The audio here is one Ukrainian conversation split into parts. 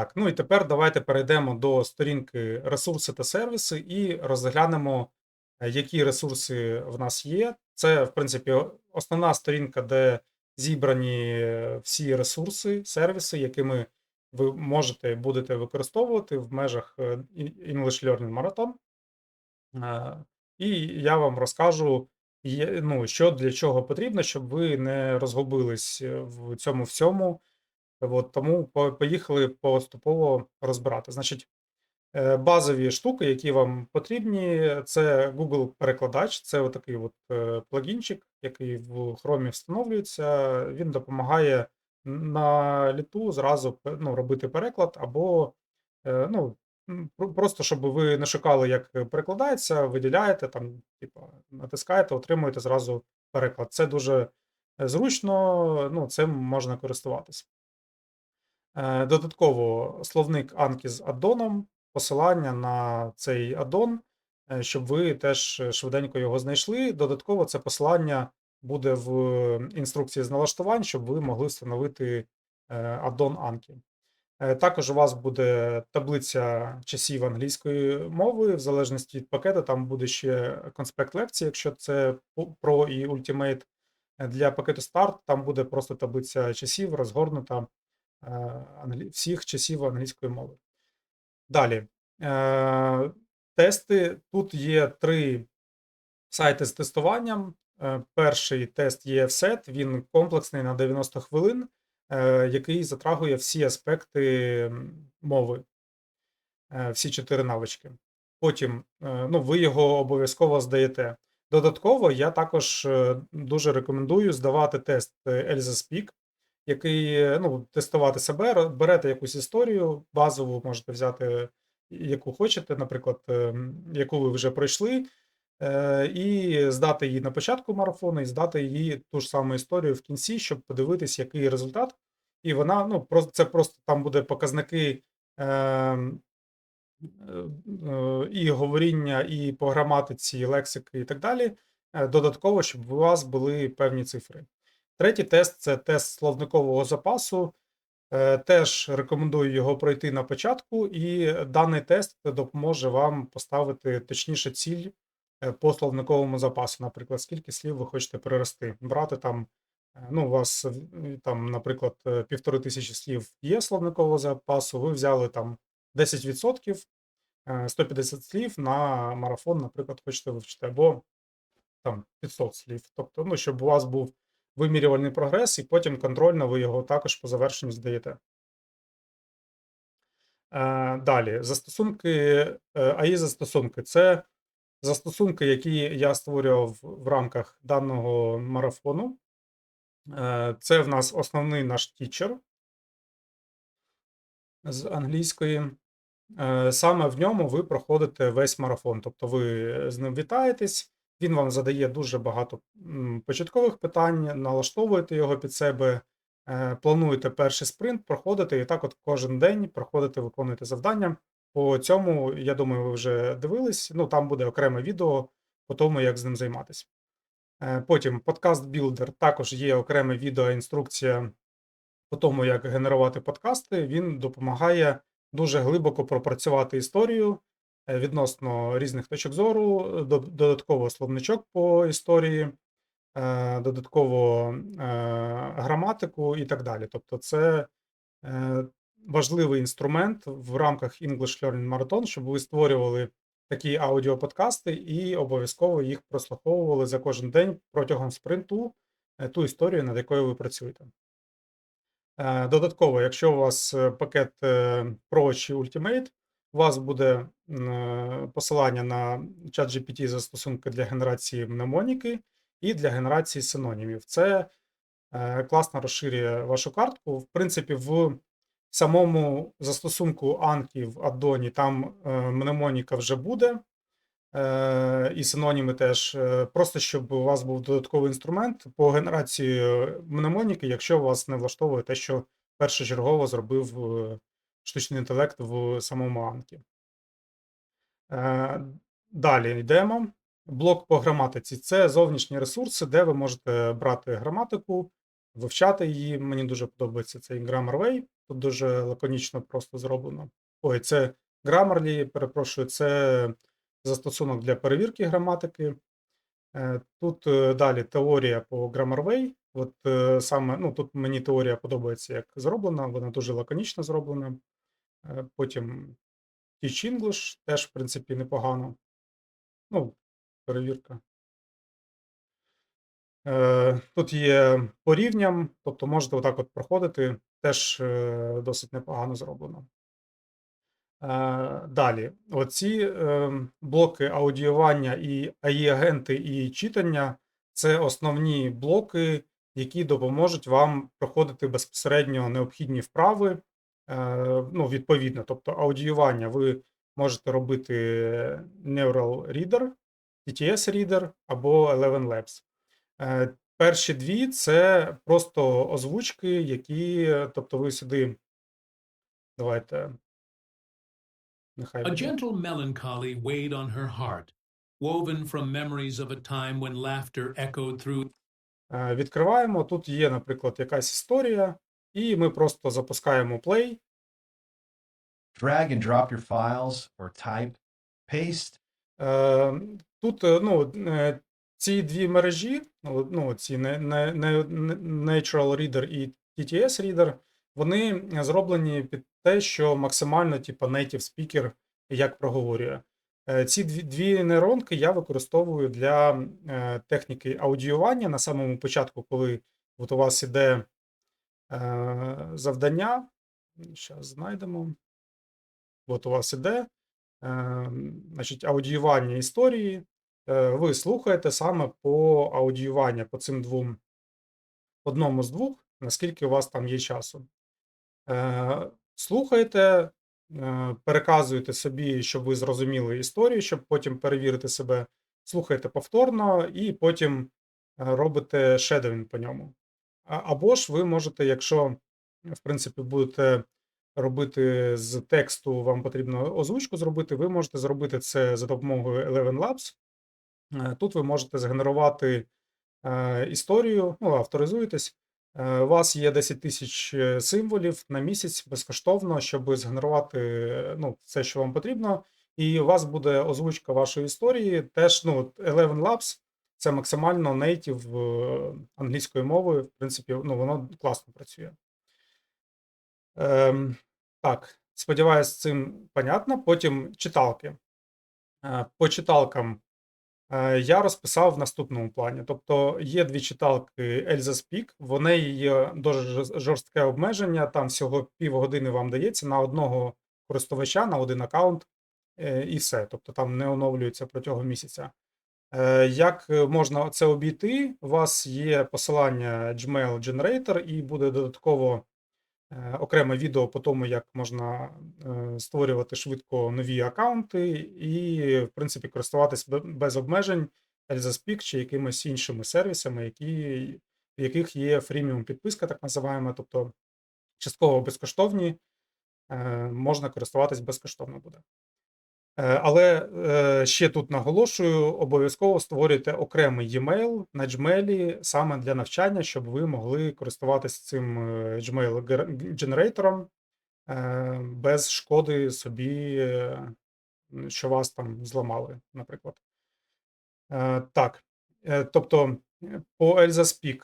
Так, ну і тепер давайте перейдемо до сторінки ресурси та сервіси і розглянемо, е, які ресурси в нас є. Це, в принципі, основна сторінка, де зібрані е, всі ресурси, сервіси, якими ви можете будете використовувати в межах е, English Learning Marathon. І я вам розкажу, ну, що для чого потрібно, щоб ви не розгубились в цьому всьому. От, тому поїхали поступово розбирати. Значить, е, базові штуки, які вам потрібні, це Google перекладач. Це отакий от е, плагінчик, який в Chrome встановлюється. Він допомагає на літу зразу ну, робити переклад, або е, ну, просто щоб ви не шукали, як перекладається, виділяєте там, типу, натискаєте, отримуєте зразу переклад. Це дуже зручно, ну, цим можна користуватись. Е, Додатково словник Анки з аддоном, посилання на цей аддон, е, щоб ви теж швиденько його знайшли. Додатково це посилання буде в інструкції з налаштувань, щоб ви могли встановити е, аддон Анки. Е, Також у вас буде таблиця часів англійської мови, в залежності від пакету, там буде ще конспект лекцій, якщо це Pro і Ultimate. Для пакету Start там буде просто таблиця часів розгорнута. Всіх часів англійської мови. Далі. Е, Тести. Тут є три сайти з тестуванням. Е, Перший тест є EFSET, він комплексний на 90 хвилин, е, який затрагує всі аспекти мови, е, всі чотири навички. Потім е, ну, ви його обов'язково здаєте. Додатково я також е, дуже рекомендую здавати тест е, Elza Speak, який е, ну, тестувати себе, берете якусь історію, базову можете взяти, яку хочете, наприклад, ем, яку ви вже пройшли, е, і здати її на початку марафону, і здати її ту ж саму історію в кінці, щоб подивитись, який результат. І вона, ну, це просто там буде показники е, е, і говоріння, і по граматиці, і лексики, і так далі. е, Додатково, щоб у вас були певні цифри. Третій тест це тест словникового запасу. Е, Теж рекомендую його пройти на початку, і даний тест допоможе вам поставити точніше ціль е, по словниковому запасу. Наприклад, скільки слів ви хочете перерости. Брати там, е, ну, у вас там, наприклад, півтори тисячі слів є словникового запасу, ви взяли там 10%, е, 150 слів на марафон, наприклад, хочете вивчити, або там 500 слів. Тобто, ну, щоб у вас був вимірювальний прогрес, і потім контрольно ви його також по завершенню здаєте. Е, Далі, застосунки, е, AI застосунки це застосунки, які я створював в рамках даного марафону. Е, Це в нас основний наш тічер з англійської. Саме в ньому ви проходите весь марафон. Тобто ви з ним вітаєтесь, він вам задає дуже багато початкових питань, налаштовуєте його під себе, е, плануєте перший спринт, проходите, і так от кожен день проходите, виконуєте завдання. По цьому, я думаю, ви вже дивились. Ну, там буде окреме відео по тому, як з ним займатися. Е, Потім подкаст Builder також є окреме відео, інструкція по тому, як генерувати подкасти, він допомагає дуже глибоко пропрацювати історію відносно різних точок зору, е, додатково словничок по історії, е, додатково е, граматику і так далі. Тобто, це е, важливий інструмент в рамках English Learning Marathon, щоб ви створювали такі аудіоподкасти і обов'язково їх прослуховували за кожен день протягом спринту е, ту історію, над якою ви працюєте. Е, Додатково, якщо у вас е, пакет е, Pro чи Ultimate, у вас буде е, посилання на ChatGPT застосунки для генерації мнемоніки і для генерації синонімів. Це е, класно розширює вашу картку. В принципі, в самому застосунку Anki в аддоні там е, мнемоніка вже буде. І синоніми теж. Просто щоб у вас був додатковий інструмент по генерації мнемоніки, якщо вас не влаштовує те, що першочергово зробив штучний інтелект в самому Анкі. Е, Далі йдемо. Блок по граматиці це зовнішні ресурси, де ви можете брати граматику, вивчати її. Мені дуже подобається цей Grammarway. Тут дуже лаконічно просто зроблено. Ой, це Grammarly, перепрошую, це застосунок для перевірки граматики. Е, Тут е, далі теорія по Grammarway. От саме, ну, тут мені теорія подобається, як зроблена, вона дуже лаконічно зроблена. Е, Потім Teach English теж, в принципі, непогано. Ну, перевірка. Е, Тут є по рівням, тобто можете отак от проходити, теж е, досить непогано зроблено. Далі, оці е, блоки аудіювання і АІ-агенти і читання це основні блоки, які допоможуть вам проходити безпосередньо необхідні вправи. Е, Ну, відповідно, тобто аудіювання ви можете робити Neural Reader, TTS Reader або Eleven Labs. Е, Перші дві це просто озвучки, які, тобто ви сюди. Давайте. Нехай A gentle melancholy weighed on her heart, woven from memories of a time when laughter echoed through Е, Відкриваємо. Тут є, наприклад, якась історія, і ми просто запускаємо play. drag and drop your files or type, paste, Е, Тут е, ну, е, ці дві мережі, ну, ну, ці Natural Reader і TTS Reader, вони зроблені під те, що максимально, типу, native speaker як проговорює. Ці дві, дві нейронки я використовую для техніки аудіювання на самому початку, коли от у вас іде завдання. Зараз знайдемо. От у вас іде е, значить, аудіювання історії. Е, Ви слухаєте саме по аудіювання по цим двом, одному з двох, наскільки у вас там є часу. Е, Слухаєте, е, переказуєте собі, щоб ви зрозуміли історію, щоб потім перевірити себе. Слухаєте повторно і потім е, робите шедовін по ньому. Або ж ви можете, якщо, в принципі, будете робити з тексту, вам потрібно озвучку зробити, ви можете зробити це за допомогою Eleven Labs. Е, Тут ви можете згенерувати е, історію, ну, авторизуєтесь. Е, У вас є 10 тисяч символів на місяць безкоштовно, щоб згенерувати ну, все, що вам потрібно. І у вас буде озвучка вашої історії. Теж ну, Eleven Labs це максимально native е, англійською мовою. В принципі, ну, воно класно працює. Ем, так, сподіваюсь, з цим понятно. Потім читалки. Е, По читалкам е, я розписав в наступному плані. Тобто є дві читалки Elza Speak, в неї є дуже жорстке обмеження, там всього півгодини вам дається на одного користувача, на один аккаунт, і все. Тобто там не оновлюється протягом місяця. Е, Як е, можна це обійти? У вас є посилання Gmail Generator, і буде додатково е, окреме відео по тому, як можна створювати швидко нові аккаунти і, в принципі, користуватись без обмежень ElzaSpeak чи якимись іншими сервісами, які, в яких є фріміум підписка, так називаємо, тобто частково безкоштовні, можна користуватись безкоштовно буде. Е, Але е, ще тут наголошую: обов'язково створюйте окремий e-mail на Gmail саме для навчання, щоб ви могли користуватися цим е, Gmail генератором без шкоди собі, що вас там зламали, наприклад. Так, тобто по ElzaSpeak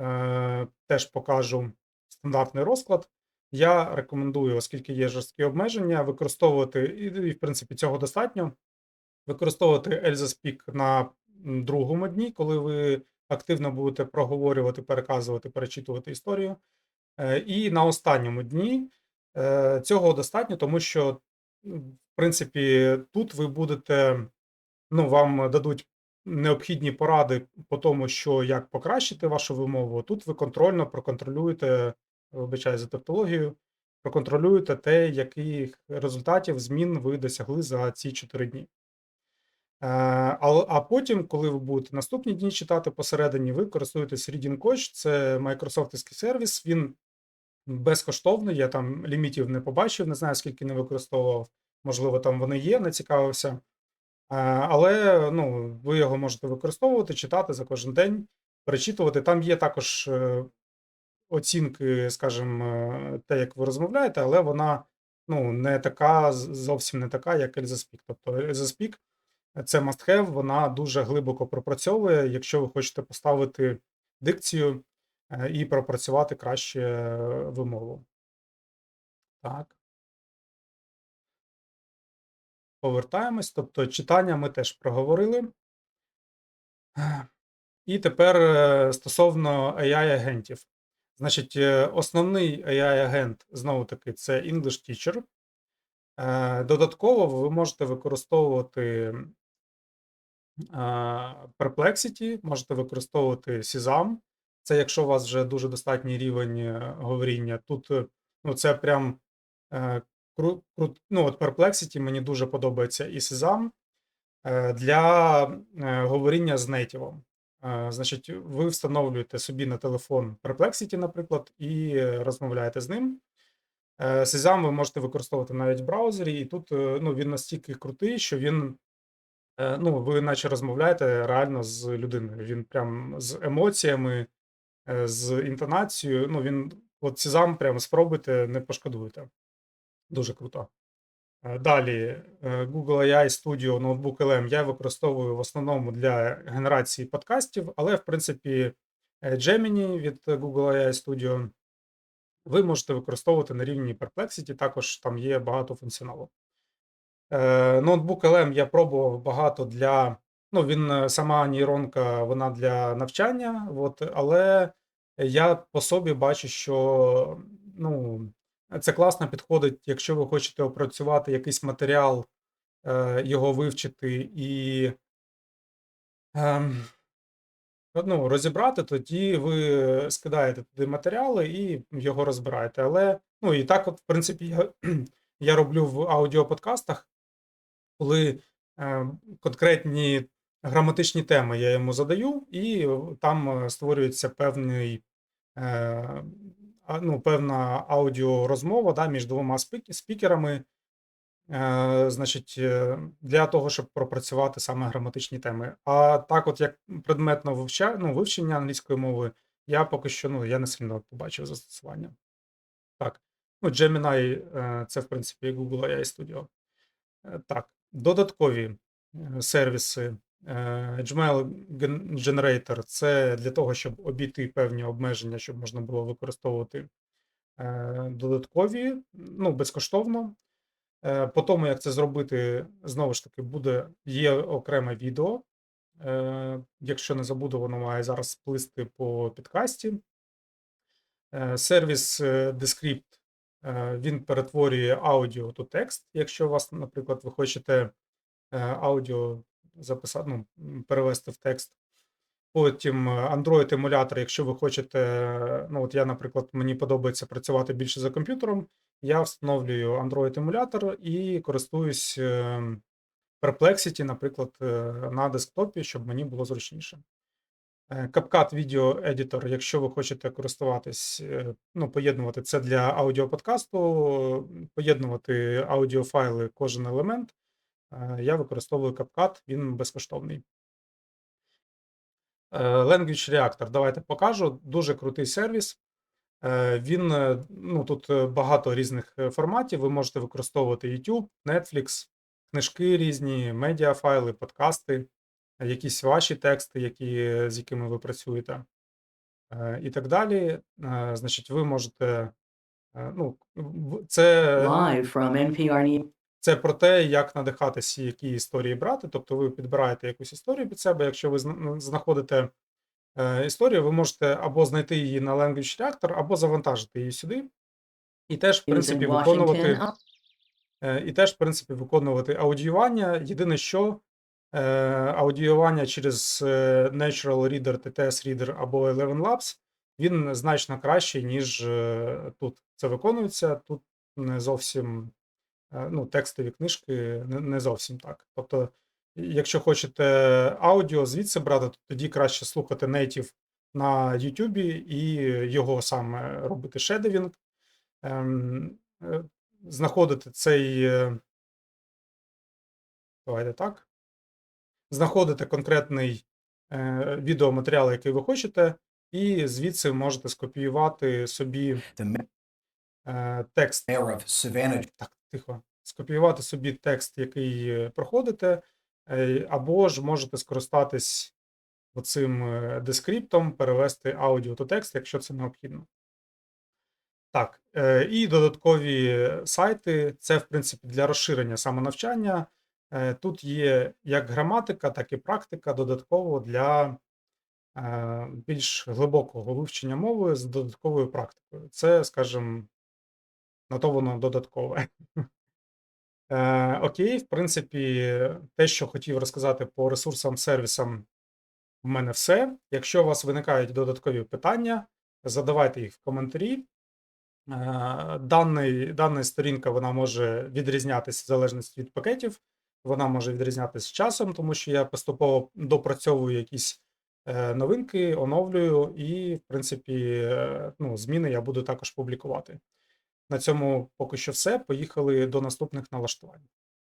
е, теж покажу стандартний розклад. Я рекомендую, оскільки є жорсткі обмеження, використовувати, і, в принципі, цього достатньо. Використовувати ElzaSpeak на другому дні, коли ви активно будете проговорювати, переказувати, перечитувати історію. Е, І на останньому дні е, цього достатньо, тому що, в принципі, тут ви будете, ну, вам дадуть необхідні поради по тому, що як покращити вашу вимову. Тут ви контрольно проконтролюєте, вибачаю за тавтологію, проконтролюєте те, яких результатів змін ви досягли за ці 4 дні. Е, А, а потім, коли ви будете наступні дні читати посередині, ви користуєтесь Reading Coach, це майкрософтівський сервіс. Він безкоштовний. Я там лімітів не побачив, не знаю, скільки не використовував. Можливо, там вони є, не цікавився. Е, Але ну, ви його можете використовувати, читати за кожен день, перечитувати. Там є також е, оцінки, скажімо, е, те, як ви розмовляєте, але вона ну, не така, зовсім не така, як Speak. Тобто Speak – це must have, вона дуже глибоко пропрацьовує, якщо ви хочете поставити дикцію е, і пропрацювати краще е, вимову. Так. Повертаємось. Тобто читання ми теж проговорили. І тепер стосовно AI-агентів. Значить, е, основний AI-агент, знову таки, це English Teacher. Е, Додатково ви можете використовувати Perplexity, можете використовувати Sesam. Це якщо у вас вже дуже достатній рівень е, говоріння. Тут ну, це прям кру, кру, ну, от Perplexity мені дуже подобається і Sesam для говоріння з нейтівом. Е, Значить, ви встановлюєте собі на телефон Perplexity, наприклад, і розмовляєте з ним. Е, Sesam ви можете використовувати навіть в браузері, і тут е, ну, він настільки крутий, що він, ну, ви наче розмовляєте реально з людиною. Він прям з емоціями, з інтонацією. Ну, він, от Sesam прям спробуйте, не пошкодуєте. Дуже круто. Е, Далі е, Google AI Studio Notebook LM я використовую в основному для генерації подкастів, але в принципі е, Gemini від Google AI Studio ви можете використовувати на рівні Perplexity, також там є багато функціоналу. Notebook LM я пробував багато для. Ну, він сама нейронка, вона для навчання, от, але я по собі бачу, що ну, це класно підходить, якщо ви хочете опрацювати якийсь матеріал, е, його вивчити і ем, ну, розібрати, тоді ви скидаєте туди матеріали і його розбираєте. Але ну і так, от, в принципі, я, я роблю в аудіоподкастах, коли е, конкретні граматичні теми я йому задаю, і там е, створюється певний. Ну, певна аудіорозмова да, між двома спікерами, е, значить, е, для того, щоб пропрацювати саме граматичні теми. А так, от як предметно вивча, ну, вивчення англійської мови, я поки що ну, я не сильно побачив застосування. Так, ну, Gemini е, це, в принципі, Google AI Studio. Так, додаткові сервіси. Е, Gmail Generator це для того, щоб обійти певні обмеження, щоб можна було використовувати е, додаткові, ну, безкоштовно. Е, По тому, як це зробити, знову ж таки, буде є окреме відео. Якщо не забуду, воно має зараз сплисти по підкасті. Сервіс Descript він перетворює аудіо то текст. Якщо у вас, наприклад, ви хочете аудіо записати, ну, перевести в текст. Потім е, Android емулятор, якщо ви хочете, ну от я, наприклад, мені подобається працювати більше за комп'ютером, я встановлюю Android емулятор і користуюсь е, Perplexity, наприклад, е, на десктопі, щоб мені було зручніше. CapCut Video Editor, якщо ви хочете користуватись, ну, поєднувати це для аудіоподкасту, поєднувати аудіофайли, кожен елемент. Е, Я використовую CapCut, він безкоштовний. Е, Language Reactor, давайте покажу. Дуже крутий сервіс. Е, Він ну, тут багато різних форматів. Ви можете використовувати YouTube, Netflix, книжки різні, медіафайли, подкасти, якісь ваші тексти, які, з якими ви працюєте, і так далі. Значить, ви можете. Ну, це Live from NPR News. Це про те, як надихатися, які історії брати. Тобто ви підбираєте якусь історію під себе. Якщо ви ну, знаходите е, історію, ви можете або знайти її на Language Reactor, або завантажити її сюди. І теж, в принципі, виконувати, е, і теж, в принципі, виконувати аудіювання. Єдине, що е, аудіювання через Natural Reader, TTS Reader або Eleven Labs, він значно кращий, ніж тут це виконується. Тут не зовсім ну, текстові книжки не, зовсім так. Тобто, якщо хочете аудіо звідси брати, то тоді краще слухати нейтів на YouTube і його саме робити шедевінг, ем, е, знаходити цей. е, Давайте так. Знаходите конкретний е, відеоматеріал, який ви хочете, і звідси можете скопіювати собі е, текст. Так, тихо. Скопіювати собі текст, який е, проходите, е, або ж можете скористатись оцим е, дескриптом, перевести аудіо та текст, якщо це необхідно. Так, і додаткові сайти це, в принципі, для розширення самонавчання. Тут є як граматика, так і практика додатково для більш глибокого вивчення мови з додатковою практикою. Це, скажімо, на то воно додаткове. Е, Окей, в принципі, те, що хотів розказати по ресурсам, сервісам, в мене все. Якщо у вас виникають додаткові питання, задавайте їх в коментарі. Е, Даний, дана сторінка вона може відрізнятися в залежності від пакетів. Вона може відрізнятися з часом, тому що я поступово допрацьовую якісь е, новинки, оновлюю, і, в принципі, е, ну, зміни я буду також публікувати. На цьому поки що все. Поїхали до наступних налаштувань.